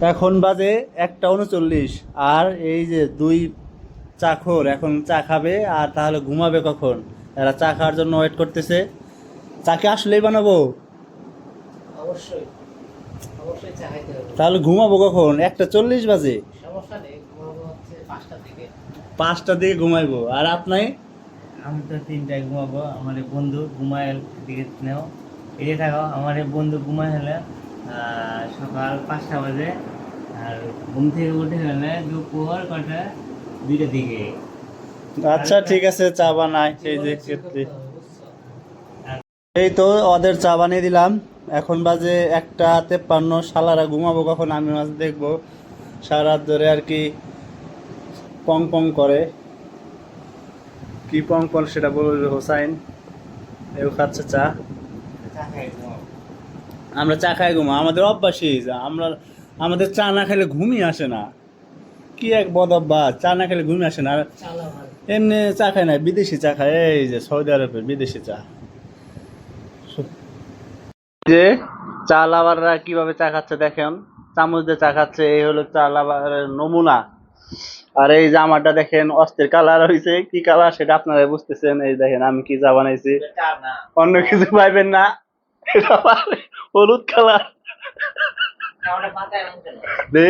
এখন বাজে একটা উনচল্লিশ। আর এই যে দুই চাখর এখন চা খাবে আর তাহলে ঘুমাবে কখন? এরা চা খাওয়ার জন্য ওয়েট করতেছে। চাকে আসলেই বানাবো? অবশ্যই। অবশ্যই চা খাইতে হবে। তাহলে ঘুমাবো কখন? একটা চল্লিশ বাজে। সমস্যা নেই ঘুমাবো হচ্ছে পাঁচটা থেকে। দিকে ঘুমাইবো। আর আপনি? আমি তো তিনটায় ঘুমাবো। আমার বন্ধু ঘুমায় দিকে নেও। এদিকে থাকো আমার এই বন্ধু ঘুমায় হলে আহ, সকাল পাঁচটা বাজে আর ঘুম থেকে উঠে হলে দুপুর কটা? দুইটার দিকে। আচ্ছা ঠিক আছে চা বানাই। এই যে ক্ষেত্রে এই তো ওদের চা বানিয়ে দিলাম। এখন বাজে একটা তেপ্পান্ন সালারা ঘুমাবো কখন? আমি মাছ দেখব। সারা ধরে আর কি পং পং করে। কি পং পং সেটা বলবে হোসাইন। এও খাচ্ছে চা। আমরা চা খাই ঘুমা। আমাদের অভ্যাসই যা আমরা আমাদের চা না খেলে ঘুমই আসে না। কি এক বদ অভ্যাস চা না খেলে ঘুমই আসে না। আর এমনি চা খায় না বিদেশি চা খায় এই যে সৌদি আরবের বিদেশি চা। যে চা লাভাররা কীভাবে চা খাচ্ছে দেখেন? চামচ দিয়ে চা খাচ্ছে এই হলো চা লাভারের নমুনা। আর এই জামাটা দেখেন অস্থির কালার হয়েছে কি কালার সেটা আপনারা বুঝতেছেন। এই দেখেন আমি কি চা বানাইছি? অন্য কিছু পাইবেন না। এটা হলুদ কালার? দে।